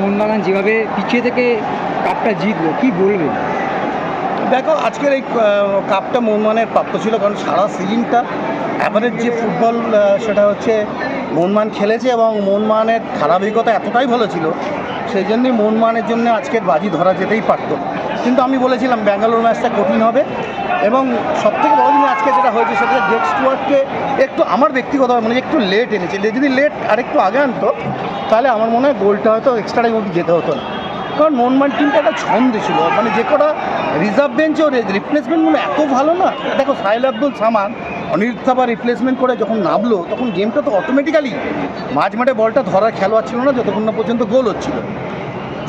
মোহনবাগান যেভাবে পিছিয়ে থেকে কাপটা জিতলো, কি বলবেন দেখো, আজকের এই কাপটা মোহনমানের প্রাপ্ত ছিল, কারণ সারা সিজনটা অ্যাভারেজ যে ফুটবল সেটা হচ্ছে মোহনমান খেলেছে এবং মোহনমানের ধারাবাহিকতা এতটাই ভালো ছিল, সেই জন্যই মোহনমানের জন্য আজকের বাজি ধরা যেতেই পারতো। কিন্তু আমি বলেছিলাম, ব্যাঙ্গালোর ম্যাচটা কঠিন হবে এবং সবথেকে বড় জিনিস হয়েছে সেটা গ্রেট স্টুয়ার্টকে একটু আমার ব্যক্তিগতভাবে মনে একটু লেট এনেছে। যদি লেট আরেকটু আগে আনতো, তাহলে আমার মনে হয় গোলটা হয়তো এক্সট্রা টাইম অব্দি যেতে হতো না। কারণ মোহনবাগান টিমটা একটা ছন্দে ছিল। মানে যে কটা রিজার্ভ বেঞ্চে ওর রিপ্লেসমেন্টগুলো এত ভালো না। দেখো সাহেল আব্দুল সামান অনিরুদ্ধ থাপা রিপ্লেসমেন্ট করে যখন নামলো, তখন গেমটা তো অটোমেটিক্যালি মাঝ মাঠে বলটা ধরার খেলোয়াড় ছিল না, যতক্ষণ না পর্যন্ত গোল হচ্ছিল।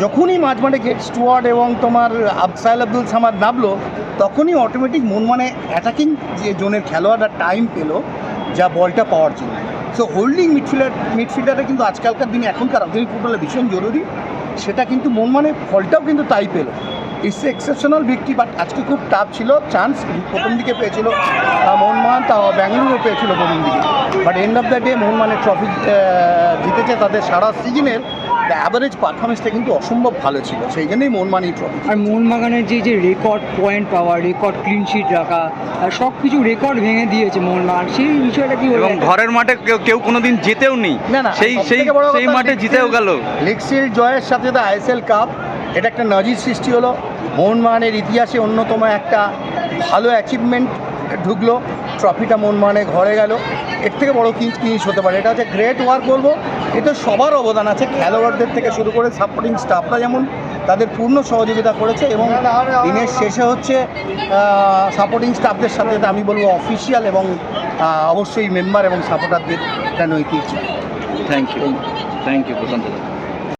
যখনই মাঝ মাঠে গেট স্টুয়ার্ড এবং তোমার আব সাহেল আব্দুল সামাদ নামলো তখনই অটোমেটিক মন মানে অ্যাটাকিং যে জোনের খেলোয়াড়রা টাইম পেল যা বলটা পাওয়ার জন্য সো হোল্ডিং মিডফিল্ডার মিডফিল্ডারটা কিন্তু আজকালকার দিনে এখনকার আধুনিক ফুটবলে ভীষণ জরুরি। সেটা কিন্তু মন মানে ফলটাও কিন্তু তাই পেল। ইটস এক্সেপশনাল ভিক্টি বাট আজকে খুব টাফ ছিল। চান্স প্রথম দিকে পেয়েছিল। আহ, মোহনবাগান তা ব্যাঙ্গালুরু পেয়েছিল প্রথম দিকে। But end of the day মোহনবাগানের ট্রফি জিতেছে তাদের সারা সিজনের অ্যাভারেজ পারফরমেন্সটা কিন্তু অসম্ভব ভালো ছিল সেই জন্যই মোহনবাগান এই ট্রফি আর মোহনবাগানের যে যে রেকর্ড পয়েন্ট পাওয়া রেকর্ড ক্লিন শিট রাখা আর সব কিছু রেকর্ড ভেঙে দিয়েছে মোহনবাগান সেই বিষয়টা কি এবং ঘরের মাঠে কেউ কেউ কোনোদিন জিতেও নি। না না সেই সেই বড় সেই মাঠে জিতেও গেল। শিল্ড জয়ের সাথে সাথে আইএসএল কাপ এটা একটা নজির সৃষ্টি হলো। মোহনবাগানের ইতিহাসে অন্যতম একটা ভালো অ্যাচিভমেন্ট ঢুকলো। ট্রফিটা মোহনবাগানে ঘরে গেল। এর থেকে বড় কি জিনিস হতে পারে। এটা হচ্ছে গ্রেট ওয়ার্ক বলব। এতে সবার অবদান আছে। খেলোয়াড়দের থেকে শুরু করে সাপোর্টিং স্টাফরা যেমন তাদের পূর্ণ সহযোগিতা করেছে এবং দিনের শেষে হচ্ছে সাপোর্টিং স্টাফদের সাথে আমি বলব অফিসিয়াল এবং অবশ্যই মেম্বার এবং সাপোর্টারদের কেন নৈতিক thank you thank you Prashant.